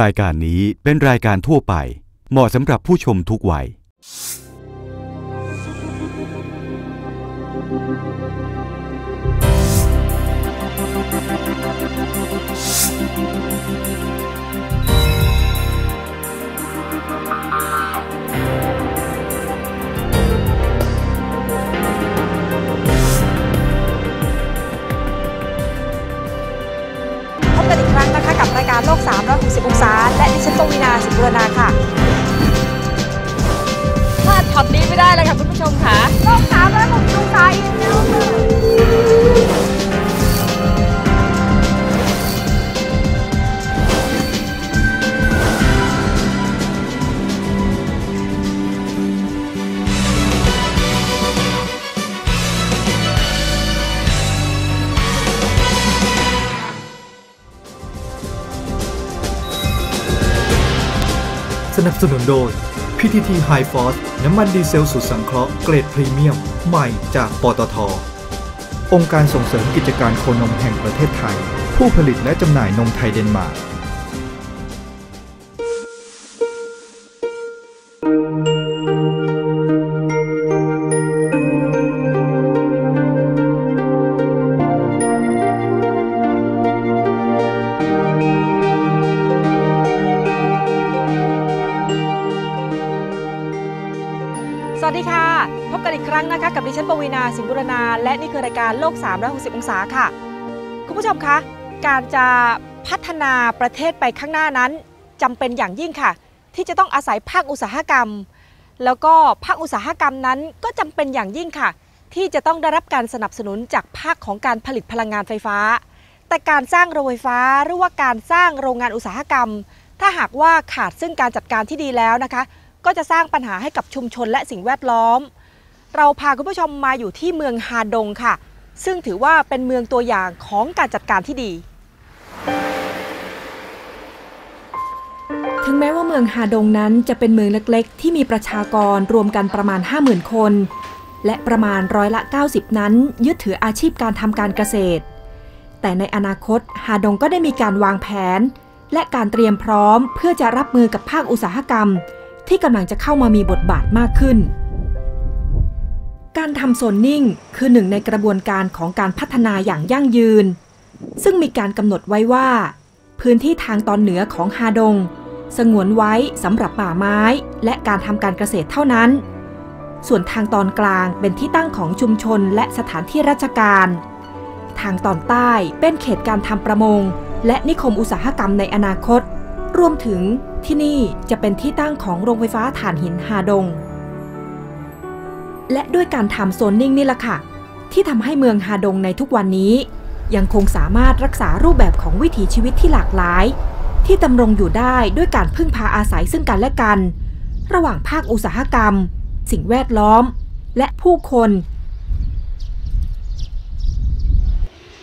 รายการนี้เป็นรายการทั่วไป เหมาะสำหรับผู้ชมทุกวัยพ กครั้งนะคะกับรายการโลก360องศาและดิฉันปวีนาสิบุรณาค่ะพลาดช็อตนี้ไม่ได้เลยค่ะคุณผู้ชมค่ะโลก360องศาอีกแล้ว นับสนุนโดย PTT High Force น้ำมันดีเซลสูตรสังเคราะห์เกรดพรีเมียม ใหม่จากปตท องค์การส่งเสริมกิจการโคนมแห่งประเทศไทย ผู้ผลิตและจำหน่ายนมไทยเดนมาร์ก นี่คือรายการโลก 360 องศาค่ะ คุณผู้ชมคะ การจะพัฒนาประเทศไปข้างหน้านั้นจำเป็นอย่างยิ่งค่ะ ที่จะต้องอาศัยภาคอุตสาหกรรม แล้วก็ภาคอุตสาหกรรมนั้นก็จำเป็นอย่างยิ่งค่ะ ที่จะต้องได้รับการสนับสนุนจากภาคของการผลิตพลังงานไฟฟ้า แต่การสร้างโรงไฟฟ้าหรือว่าการสร้างโรงงานอุตสาหกรรม ถ้าหากว่าขาดซึ่งการจัดการที่ดีแล้วนะคะ ก็จะสร้างปัญหาให้กับชุมชนและสิ่งแวดล้อม เราพาคุณผู้ชมมาอยู่ที่เมืองฮาดงค่ะ ซึ่งถือว่าเป็นเมืองตัวอย่างของการจัดการที่ดี ถึงแม้ว่าเมืองฮาดงนั้นจะเป็นเมืองเล็กๆ ที่มีประชากรรวมกันประมาณ 50,000 คน และประมาณร้อยละ 90 นั้น ยึดถืออาชีพการทำการเกษตร แต่ในอนาคตฮาดงก็ได้มีการวางแผน และการเตรียมพร้อมเพื่อจะรับมือกับภาคอุตสาหกรรม ที่กำลังจะเข้ามามีบทบาทมากขึ้น การทำโซนนิ่งคือหนึ่งในกระบวนการของการพัฒนาอย่างยั่งยืน ซึ่งมีการกำหนดไว้ว่า พื้นที่ทางตอนเหนือของฮาดง สงวนไว้สำหรับป่าไม้ และการทำการเกษตรเท่านั้น ส่วนทางตอนกลางเป็นที่ตั้งของชุมชนและสถานที่ราชการ ทางตอนใต้เป็นเขตการทำประมง และนิคมอุตสาหกรรมในอนาคต รวมถึงที่นี่จะเป็นที่ตั้งของโรงไฟฟ้าถ่านหินฮาดง และด้วยการทำโซนนิ่งนี่แหละค่ะ ที่ทำให้เมืองฮาดงในทุกวันนี้ ยังคงสามารถรักษารูปแบบของวิถีชีวิตที่หลากหลาย ที่ดำรงอยู่ได้ด้วยการพึ่งพาอาศัยซึ่งกันและกัน ระหว่างภาคอุตสาหกรรม สิ่งแวดล้อม และผู้คน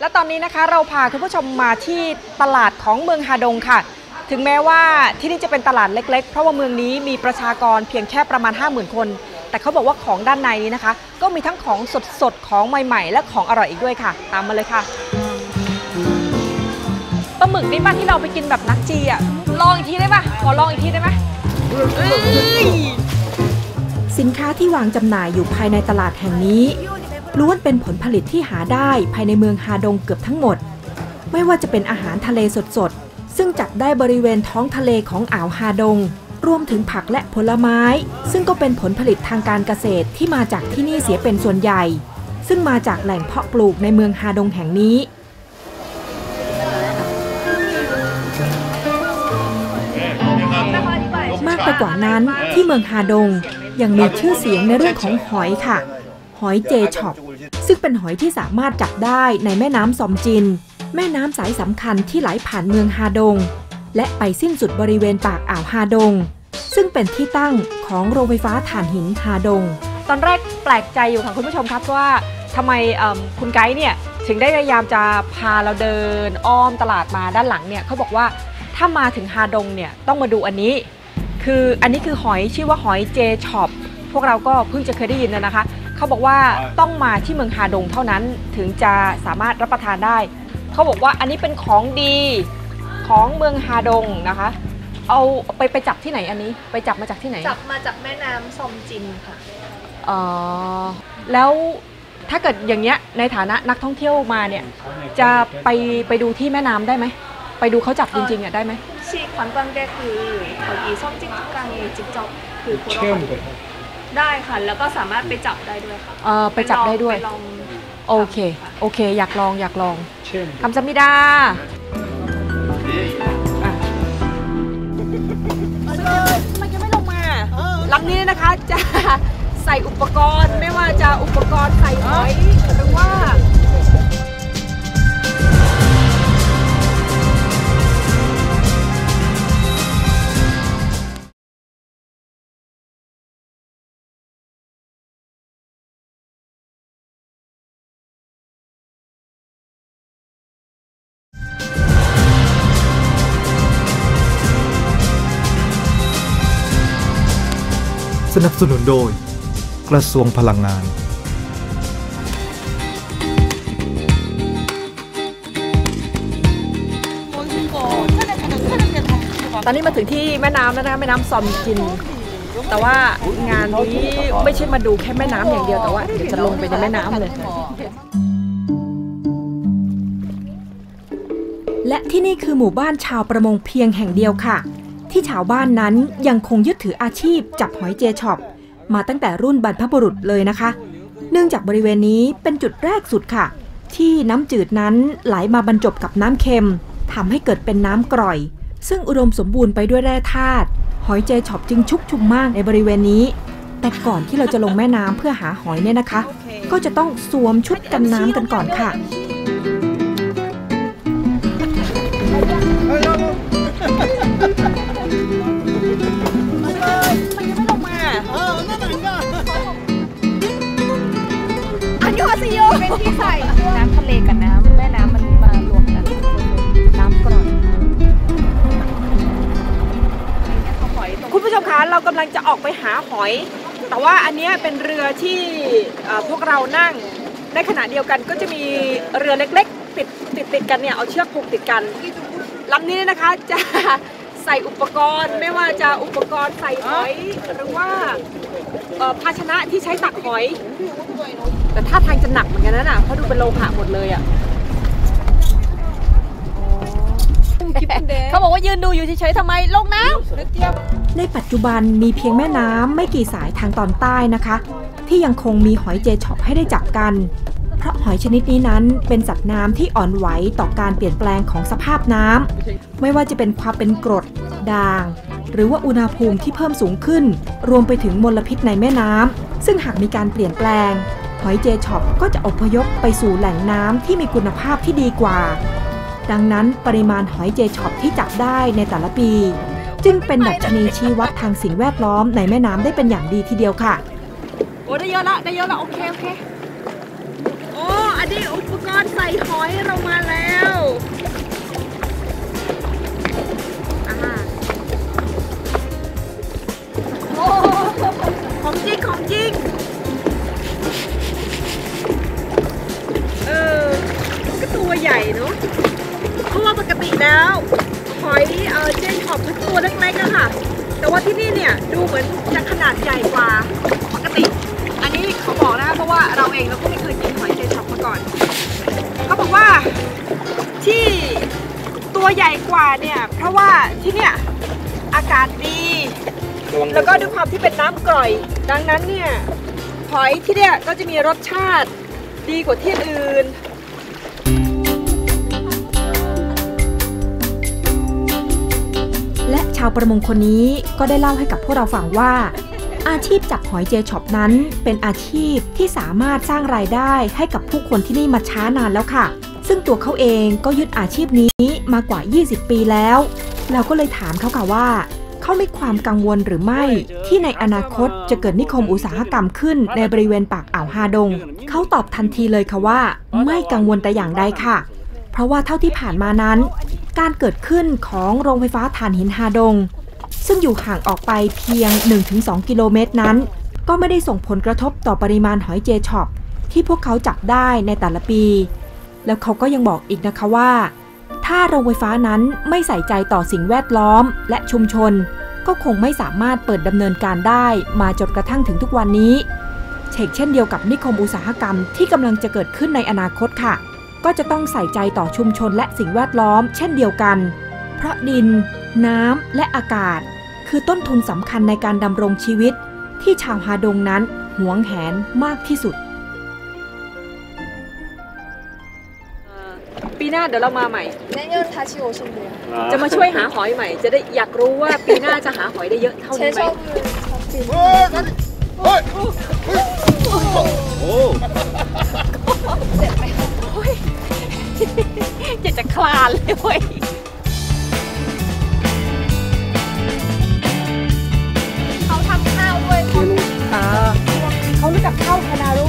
และตอนนี้นะคะเราพาคุณผู้ชมมาที่ตลาดของเมืองฮาดงค่ะ ถึงแม้ว่าที่นี่จะเป็นตลาดเล็ก ๆ เพราะว่าเมืองนี้มีประชากรเพียงแค่ประมาณ 50,000 คน แต่เขาบอกว่าของด้านในนี้นะคะ ก็มีทั้งของสดๆของใหม่ๆ และของอร่อยอีกด้วยค่ะ ตามมาเลยค่ะปลาหมึกนี่ป่ะที่เราไปกินแบบนักจีอะลองอีกทีได้ป่ะขอลองอีกทีได้ไหมสินค้าที่วางจำหน่ายอยู่ภายในตลาดแห่งนี้ล้วนเป็นผลผลิตที่หาได้ภายในเมืองฮาดงเกือบทั้งหมด ไม่ว่าจะเป็นอาหารทะเลสดๆซึ่งจับได้บริเวณท้องทะเลของอ่าวฮาดง รวมถึงผักและผลไม้ ซึ่งก็เป็นผลผลิตทางการเกษตรที่มาจากที่นี่เสียเป็นส่วนใหญ่ ซึ่งมาจากแหล่งเพาะปลูกในเมืองฮาดงแห่งนี้ มากไปกว่านั้นที่เมืองฮาดงยังมีชื่อเสียงในเรื่องของหอยค่ะ หอยเจช็อปซึ่งเป็นหอยที่สามารถจับได้ในแม่น้ำซอมจิน แม่น้ำสายสำคัญที่ไหลผ่านเมืองฮาดง และไปสิ้นสุดบริเวณปากอ่าวฮาดง ซึ่งเป็นที่ตั้งของโรงไฟฟ้าถ่านหินฮาดง ตอนแรกแปลกใจอยู่ค่ะคุณผู้ชมครับว่าทำไมคุณไกด์เนี่ยถึงได้พยายามจะพาเราเดินอ้อมตลาดมาด้านหลังเนี่ยเขาบอกว่าถ้ามาถึงฮาดงเนี่ยต้องมาดูอันนี้ คืออันนี้คือหอยชื่อว่าหอยเจช็อปพวกเราก็เพิ่งจะเคยได้ยินนะนะคะเขาบอกว่าต้องมาที่เมืองฮาดงเท่านั้นถึงจะสามารถรับประทานได้ เขาบอกว่าอันนี้เป็นของดี ของเมืองฮาดงนะคะ เอาไปไปจับที่ไหนอันนี้ ไปจับมาจากที่ไหนจับมาจากแม่น้ำซอมจินค่ะอ๋อแล้วถ้าเกิดอย่างเงี้ยในฐานะนักท่องเที่ยวมาเนี่ย จะไปไปดูที่แม่น้ำได้ไหมไปดูเขาจับจริงๆอะได้ไหมชีควันตั้งแกคือเขาอีซ่อมจิ้งจุกกังจิกจอกคือโคโรได้ค่ะ แล้วก็สามารถไปจับได้ด้วยค่ะเออไปจับได้ด้วยโอเค โอเค อยากลองอยากลองคำจำมิดา มันยังไม่ลงมาลำนี้นะคะจะใส่อุปกรณ์ไม่ว่าจะอุปกรณ์ใส่หอยหรือว่า นับสนุนโดย กระทรวงพลังงาน ตอนนี้มาถึงที่แม่น้ำแล้วนะคะแม่น้ำซอมจิน แต่ว่างานนี้ไม่ใช่มาดูแค่แม่น้ำอย่างเดียวแต่ว่าเดี๋ยวจะลงไปในแม่น้ำเลย และที่นี่คือหมู่บ้านชาวประมงเพียงแห่งเดียวค่ะ ที่ชาวบ้านนั้นยังคงยึดถืออาชีพจับหอยเจช็อปมาตั้งแต่รุ่นบรรพบุรุษเลยนะคะ เนื่องจากบริเวณนี้เป็นจุดแรกสุดค่ะ ที่น้ำจืดนั้นไหลมาบรรจบกับน้ำเค็มทำให้เกิดเป็นน้ำกร่อย ซึ่งอุดมสมบูรณ์ไปด้วยแร่ธาตุหอยเจช็อปจึงชุกชุมมากในบริเวณนี้ แต่ก่อนที่เราจะลงแม่น้ำเพื่อหาหอยเนี่ยนะคะ ก็จะต้องสวมชุดกันน้ำกันก่อนค่ะ ที่ใส่น้ำทะเลกับน้ำแม่น้ำมันมารวมกัน น้ำกร่อยหอยตรงคุณผู้ชมคะเรากำลังจะออกไปหาหอย แต่ว่าอันนี้เป็นเรือที่พวกเรานั่งในขณะเดียวกันก็จะมีเรือเล็กๆ ติดติดติดกันเนี่ยเอาเชือกผูกติดกันลำนี้เนี่ยนะคะจะ ส่อุปกรณ์ไม่ว่าจะอุปกรณ์ใส่หอยหรือว่าเอ่อภาชนะที่ใช้ตักหอย แต่ท่าทางจะหนักเหมือนกันนะน่ะเพราะดูเป็นโลหะหมดเลยอะเขาบอกว่ายืนดูอยู่เฉยๆทำไมลงน้ำในปัจจุบันมีเพียงแม่น้ำไม่กี่สายทางตอนใต้นะคะ ที่ยังคงมีหอยเจช็อปให้ได้จับกัน เพราะหอยชนิดนี้นั้นเป็นสัตว์น้ำที่อ่อนไหวต่อการเปลี่ยนแปลงของสภาพน้ำไม่ว่าจะเป็นความเป็นกรด ด่าง หรือว่าอุณหภูมิที่เพิ่มสูงขึ้น รวมไปถึงมลพิษในแม่น้ำซึ่งหากมีการเปลี่ยนแปลง หอยเจช็อปก็จะอพยพไปสู่แหล่งน้ำที่มีคุณภาพที่ดีกว่า ดังนั้นปริมาณหอยเจช็อปที่จับได้ในแต่ละปี จึงเป็นดัชนีชี้วัดทางสิ่งแวดล้อมในแม่น้ำได้เป็นอย่างดีทีเดียวค่ะโอ้ได้เยอะละได้เยอะละโอเคโอเคโอ้อันนี้อุปกรณ์ใส่หอยเรามาแล้ว จริงของจริง เออ ก็ตัวใหญ่เนอะเพราะว่าปกติแล้วหอยเออเจนขอบเป็นตัวเล็กๆอะค่ะ แต่ว่าที่นี่เนี่ยดูเหมือนจะขนาดใหญ่กว่าปกติ อันนี้เขาบอกนะคะเพราะว่าเราเองเราก็ไม่เคยกินหอยเจนช็อปมาก่อน เขาบอกว่าที่ตัวใหญ่กว่าเนี่ย เพราะว่าที่เนี่ยอากาศดี แล้วก็ด้วยความที่เป็นน้ำกร่อย ดังนั้นเนี่ยหอยที่เนี่ยก็จะมีรสชาติดีกว่าที่อื่น และชาวประมงคนนี้ก็ได้เล่าให้กับพวกเราฟังว่า อาชีพจับหอยเจช็อปนั้น เป็นอาชีพที่สามารถสร้างรายได้ให้กับผู้คนที่นี่มาช้านานแล้วค่ะ ซึ่งตัวเขาเองก็ยึดอาชีพนี้มากว่า 20 ปีแล้ว เราก็เลยถามเขาค่ะว่า เขามีความกังวลหรือไม่ ที่ในอนาคตจะเกิดนิคมอุตสาหกรรมขึ้นในบริเวณปากอ่าวฮาดง เขาตอบทันทีเลยค่ะว่า ไม่กังวลแต่อย่างใดค่ะ เพราะว่าเท่าที่ผ่านมานั้น การเกิดขึ้นของโรงไฟฟ้าถ่านหินฮาดง ซึ่งอยู่ห่างออกไปเพียง 1-2 กิโลเมตรนั้น ก็ไม่ได้ส่งผลกระทบต่อปริมาณหอยเจช็อปที่พวกเขาจับได้ในแต่ละปี แล้วเขาก็ยังบอกอีกนะคะว่า ถ้าถ้าโรงไฟฟ้านั้นไม่ใส่ใจต่อสิ่งแวดล้อมและชุมชน ก็คงไม่สามารถเปิดดำเนินการได้มาจนกระทั่งถึงทุกวันนี้เชกเช่นเดียวกับนิคมอุตสาหกรรมที่กำลังจะเกิดขึ้นในอนาคตค่ะ ก็จะต้องใส่ใจต่อชุมชนและสิ่งแวดล้อม เช่นเดียวกัน เพราะดิน น้ำและอากาศ คือต้นทุนสำคัญในการดำรงชีวิต ที่ชาวฮาดงนั้นหวงแหนมากที่สุด หน้าเดี๋ยวเรามาใหม่ 내년 다시 오신대요. จะมาช่วยหาหอยใหม่ จะได้อยากรู้ว่าปีหน้าจะหาหอยได้เยอะเท่านี้ไหม 제접을 잡히. 오. อยากจะคลานเลยเว้ย เขาทำข้าวด้วยเขา เขารู้จักข้าวคานารุไหมห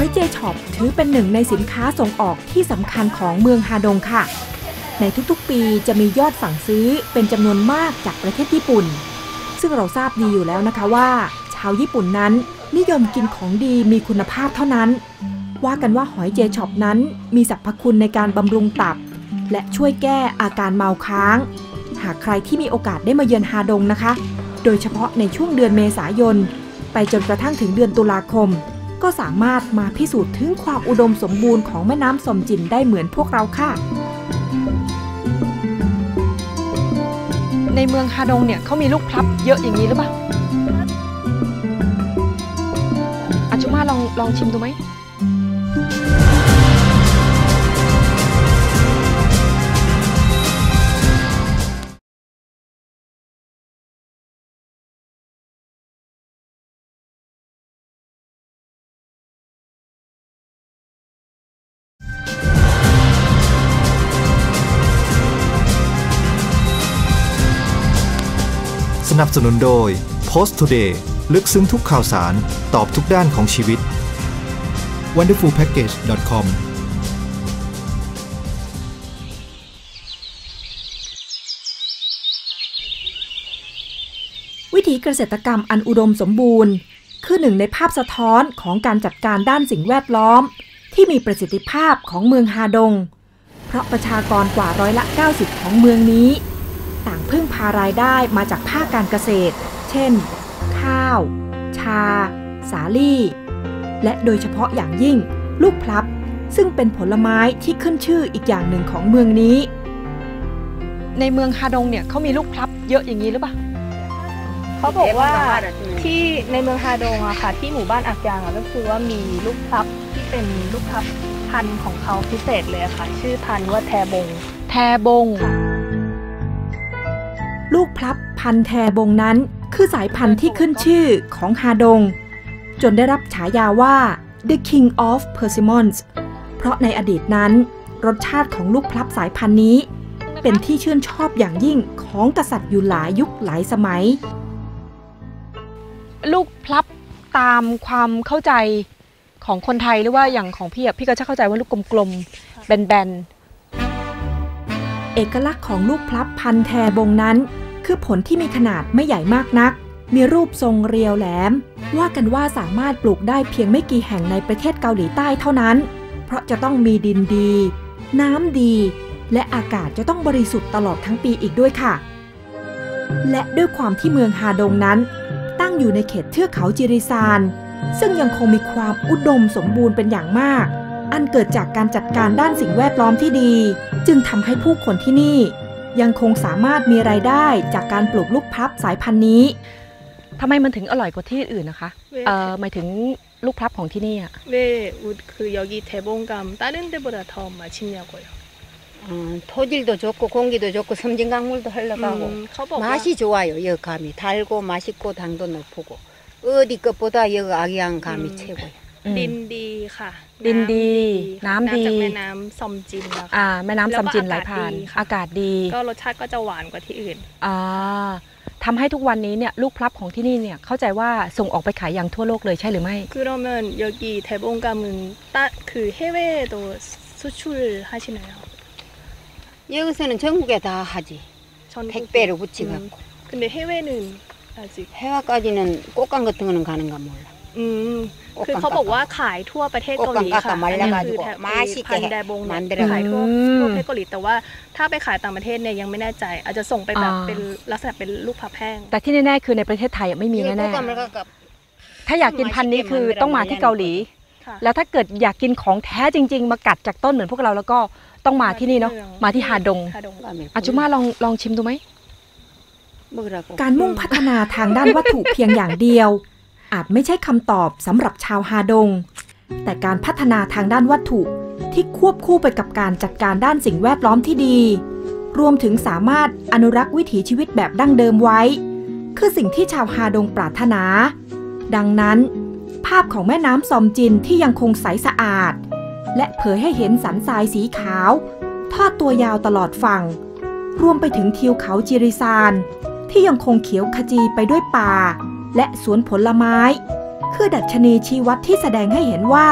อยเจช็อปถือเป็นหนึ่งในสินค้าส่งออกที่สำคัญของเมืองฮาดงค่ะ ในทุกๆปีจะมียอดสั่งซื้อเป็นจำนวนมากจากประเทศญี่ปุ่น ซึ่งเราทราบดีอยู่แล้วนะคะว่า ชาวญี่ปุ่นนั้นนิยมกินของดีมีคุณภาพเท่านั้น ว่ากันว่าหอยเจช็อปนั้นมีสรรพคุณในการบำรุงตับ และช่วยแก้อาการเมาค้าง หากใครที่มีโอกาสได้มาเยือนฮาดงนะคะ โดยเฉพาะในช่วงเดือนเมษายน ไปจนกระทั่งถึงเดือนตุลาคม ก็สามารถมาพิสูจน์ถึงความอุดมสมบูรณ์ของแม่น้ำสมจินได้เหมือนพวกเราค่ะ ในเมืองฮาดงเนี่ยเขามีลูกพลับเยอะอย่างนี้หรือเปล่าอาจุมาลองลองชิมดูไหม นับสนุนโดย Post Today ลึกซึ้งทุกข่าวสาร ตอบทุกด้านของชีวิต wonderfulpackage.com วิถีเกษตรกรรมอันอุดมสมบูรณ์ คือหนึ่งในภาพสะท้อนของการจัดการด้านสิ่งแวดล้อม ที่มีประสิทธิภาพของเมืองฮาดง เพราะประชากรกว่าร้อยละ 90 ของเมืองนี้ ต่างพึ่งพารายได้มาจากภาคการเกษตร เช่น ข้าว ชา สาลี่ และโดยเฉพาะอย่างยิ่ง ลูกพลับ ซึ่งเป็นผลไม้ที่ขึ้นชื่ออีกอย่างหนึ่งของเมืองนี้ ในเมืองฮาดงเนี่ยเขามีลูกพลับเยอะอย่างนี้หรือเปล่าเขาบอกว่าที่ในเมืองฮาดงอะค่ะ ที่หมู่บ้านอักยางอะก็คือว่ามีลูกพลับที่เป็นลูกพลับพันธุ์ของเขาพิเศษเลยอะค่ะ ชื่อพันธุ์ว่าแทบง แทบง ลูกพลับพันแทบงนั้น คือสายพันธุ์ที่ขึ้นชื่อของฮาดง จนได้รับฉายาว่า The King of Persimmons เพราะในอดีตนั้น รสชาติของลูกพลับสายพันธุ์นี้ เป็นที่ชื่นชอบอย่างยิ่งของกษัตริย์อยู่หลายยุคหลายสมัย ลูกพลับตามความเข้าใจของคนไทยหรือว่าอย่างของพี่อะพี่ก็จะเข้าใจว่าลูกกลมๆแบนๆ เอกลักษณ์ของลูกพลับพันธ์แทบงนั้น คือผลที่มีขนาดไม่ใหญ่มากนัก มีรูปทรงเรียวแหลม ว่ากันว่าสามารถปลูกได้เพียงไม่กี่แห่งในประเทศเกาหลีใต้เท่านั้น เพราะจะต้องมีดินดี น้ำดี และอากาศจะต้องบริสุทธิ์ตลอดทั้งปีอีกด้วยค่ะ และด้วยความที่เมืองฮาดงนั้น ตั้งอยู่ในเขตเทือกเขาจิริซานซึ่งยังคงมีความอุดมสมบูรณ์เป็นอย่างมาก อันเกิดจากการจัดการด้านสิ่งแวดล้อมที่ดี จึงทำให้ผู้คนที่นี่ ยังคงสามารถมีรายได้จากการปลูกลูกพลับสายพันธุ์นี้ทำไมมันถึงอร่อยกว่าที่อื่นนะคะ เว้ย เอ่อหมายถึงลูกพลับของที่นี่อะ 왜 그 여기 대봉감 다른 데보다 더 맛있냐고요. 어, 토질도 좋고 공기도 좋고 섬진강물도 흘러가고 음, เขาบอกว่า 맛이 좋아요. 여 감이 달고 맛있고 당도 높고 어디 것보다 여 악양 감이 음. 최고예요. ดินดี ค่ะ ดินดีน้ำดี จากแม่น้ำซอมจินนะคะ อ่าแม่น้ำซัมจินไหล แล้วก็ ผ่าน อา อากา า ศ ศ ดี ก็รสชาติก็จะหวานกว่าที่อื่น อ่าทำให้ทุกวันนี้เนี่ยลูกพลับของที่นี่เนี่ยเข้าใจว่าส่งออกไปขายยังทั่วโลกเลยใช่หรือไม่ 그러면 여기 대봉감은 따, 그 해외에도 수출하시나요? 여기서는 전국에 다 하지. 전국에? 택배로 붙여갖고. 근데 해외는 아직 해외까지는 꽃감 같은 거는 가는가 몰라. อืมคือเขาบอกว่าขายทั่วประเทศเกาหลีค่ะอันนี้คือแทบพันแดบงเนี่ยขายทั่วประเทศเกาหลีแต่ว่าถ้าไปขายต่างประเทศเนี่ยยังไม่แน่ใจ อาจจะส่งไปแบบเป็นลักษณะเป็นลูกพับแห้งแต่ที่แน่ๆคือในประเทศไทยไม่มีแน่ๆถ้าอยากกินพันนี้คือต้องมาที่เกาหลี แล้วถ้าเกิดอยากกินของแท้จริง ๆ มากัดจากต้นเหมือนพวกเราแล้วก็ต้องมาที่นี่เนาะมาที่ฮาดงอาจุมาลองลองชิมดูไหมการมุ่งพัฒนาทางด้านวัตถุเพียงอย่างเดียว อาจไม่ใช่คำตอบสำหรับชาวฮาดง แต่การพัฒนาทางด้านวัตถุที่ควบคู่ไปกับการจัดการด้านสิ่งแวดล้อมที่ดี รวมถึงสามารถอนุรักษ์วิถีชีวิตแบบดั้งเดิมไว้ คือสิ่งที่ชาวฮาดงปรารถนา ดังนั้น ภาพของแม่น้ำซอมจินที่ยังคงใสสะอาด และเผยให้เห็นสันทรายสีขาว ทอดตัวยาวตลอดฝั่ง รวมไปถึงทิวเขาจิริซานที่ยังคงเขียวขจีไปด้วยป่า และสวนผลไม้ คือดัชนีชี้วัดที่แสดงให้เห็นว่า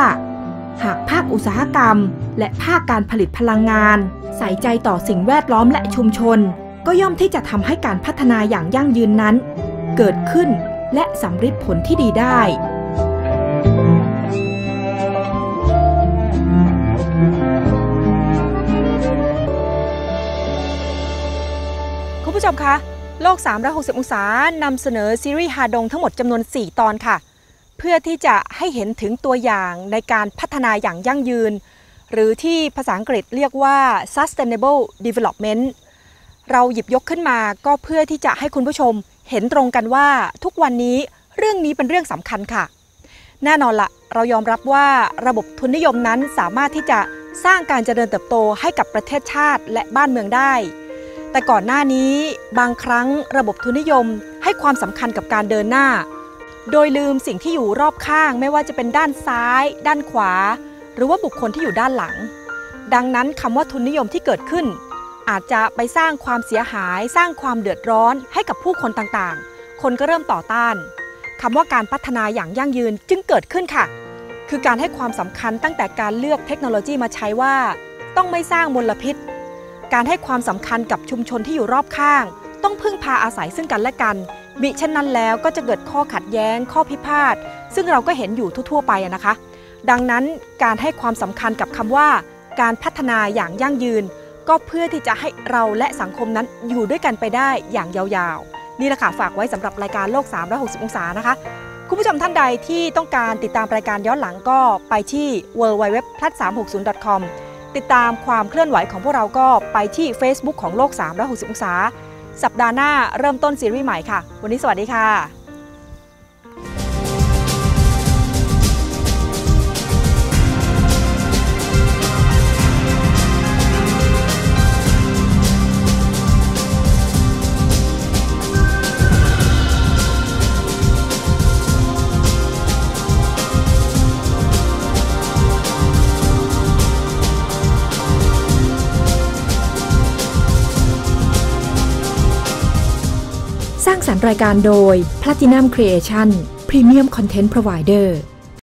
หากภาคอุตสาหกรรม และภาคการผลิตพลังงาน ใส่ใจต่อสิ่งแวดล้อมและชุมชน ก็ย่อมที่จะทำให้การพัฒนาอย่างยั่งยืนนั้น เกิดขึ้นและสำฤทธิ์ผลที่ดีได้คุณผู้ชมคะ โลก 360 องศานำเสนอซีรีส์ฮาดงทั้งหมดจำนวน 4 ตอนค่ะ เพื่อที่จะให้เห็นถึงตัวอย่างในการพัฒนาอย่างยั่งยืน หรือที่ภาษาอังกฤษเรียกว่า sustainable development เราหยิบยกขึ้นมาก็เพื่อที่จะให้คุณผู้ชมเห็นตรงกันว่าทุกวันนี้เรื่องนี้เป็นเรื่องสำคัญค่ะ แน่นอนละเรายอมรับว่าระบบทุนนิยมนั้นสามารถที่จะสร้างการเจริญเติบโตให้กับประเทศชาติและบ้านเมืองได้ แต่ก่อนหน้านี้บางครั้งระบบทุนนิยมให้ความสำคัญกับการเดินหน้า โดยลืมสิ่งที่อยู่รอบข้างไม่ว่าจะเป็นด้านซ้าย ด้านขวา หรือว่าบุคคลที่อยู่ด้านหลัง ดังนั้นคำว่าทุนนิยมที่เกิดขึ้น อาจจะไปสร้างความเสียหาย สร้างความเดือดร้อนให้กับผู้คนต่างๆ คนก็เริ่มต่อต้านคำว่าการพัฒนาอย่างยั่งยืนจึงเกิดขึ้นค่ะ คือการให้ความสำคัญตั้งแต่การเลือกเทคโนโลยีมาใช้ว่า ต้องไม่สร้างมลพิษ การให้ความสำคัญกับชุมชนที่อยู่รอบข้าง ต้องพึ่งพาอาศัยซึ่งกันและกัน มิเช่นนั้นแล้วก็จะเกิดข้อขัดแย้ง ข้อพิพาท ซึ่งเราก็เห็นอยู่ทั่ว ๆ ไปนะคะ ดังนั้นการให้ความสำคัญกับคำว่า การพัฒนาอย่างยั่งยืน ก็เพื่อที่จะให้เราและสังคมนั้นอยู่ด้วยกันไปได้อย่างยาวๆ นี่แหละค่ะฝากไว้สำหรับรายการโลก 360 องศานะคะคุณผู้ชมท่านใดที่ต้องการติดตามรายการย้อนหลังก็ไปที่ www.360.com ติดตามความเคลื่อนไหวของพวกเราก็ไปที่ Facebook ของโลก 360 องศา สัปดาห์หน้าเริ่มต้นซีรีส์ใหม่ค่ะ วันนี้สวัสดีค่ะ ร้างสรรค์รายการโดย Platinum Creation Premium Content Provider